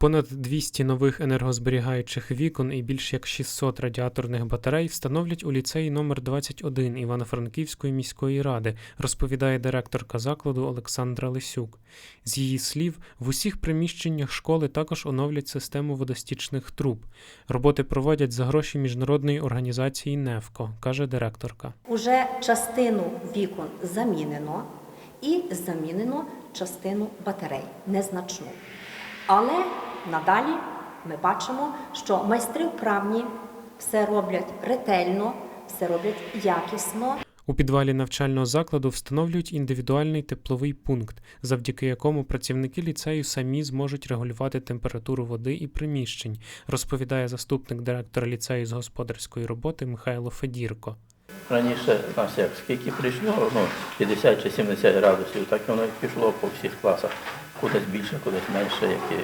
Понад 200 нових енергозберігаючих вікон і більш як 600 радіаторних батарей встановлять у ліцеї номер 21 Івано-Франківської міської ради, розповідає директорка закладу Олександра Лисюк. З її слів, в усіх приміщеннях школи також оновлять систему водостічних труб. Роботи проводять за гроші міжнародної організації НЕФКО, каже директорка. Уже частину вікон замінено і замінено частину батарей, незначну. Але надалі ми бачимо, що майстри вправні все роблять ретельно, все роблять якісно. У підвалі навчального закладу встановлюють індивідуальний тепловий пункт, завдяки якому працівники ліцею самі зможуть регулювати температуру води і приміщень, розповідає заступник директора ліцею з господарської роботи Михайло Федірко. Раніше нас як скільки прийшло, ну, 50 чи 70 градусів, так воно і пішло по всіх класах. Кудись більше, кудись менше, як і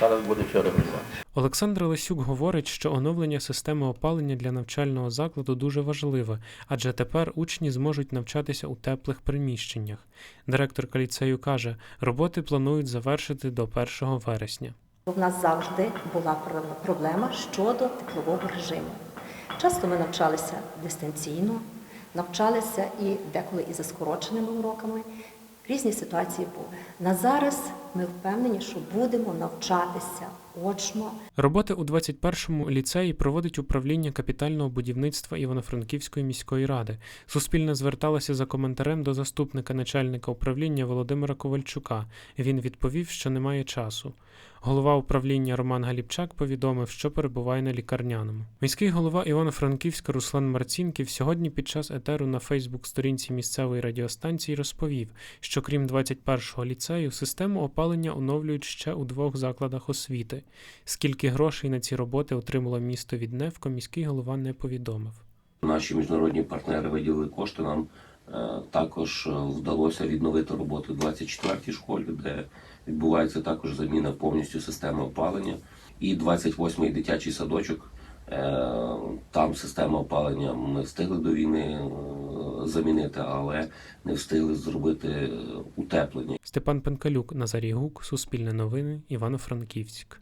зараз буде все регулювати. Олександр Лисюк говорить, що оновлення системи опалення для навчального закладу дуже важливе, адже тепер учні зможуть навчатися у теплих приміщеннях. Директорка ліцею каже, роботи планують завершити до 1 вересня. У нас завжди була про- проблема щодо теплового режиму. Часто ми навчалися дистанційно, навчалися і деколи і за скороченими уроками. Різні ситуації були. На зараз ми впевнені, що будемо навчатися очно. Роботи у 21-му ліцеї проводить управління капітального будівництва Івано-Франківської міської ради. Суспільне зверталося за коментарем до заступника начальника управління Володимира Ковальчука. Він відповів, що немає часу. Голова управління Роман Галіпчак повідомив, що перебуває на лікарняному. Міський голова Івано-Франківська Руслан Марцінків сьогодні під час етеру на Фейсбук-сторінці місцевої радіостанції розповів, що крім 21-го ліцею, систему опалення оновлюють ще у двох закладах освіти. Скільки грошей на ці роботи отримало місто від НЕФКО, міський голова не повідомив. Наші міжнародні партнери виділили кошти. Нам е, також е, вдалося відновити роботу в 24-й школі, де відбувається також заміна повністю системи опалення. І 28-й дитячий садочок. е, Там система опалення ми встигли до війни замінити, але не встигли зробити е, утеплення. Степан Пенкалюк, Назарій Гук, Суспільне новини, Івано-Франківськ.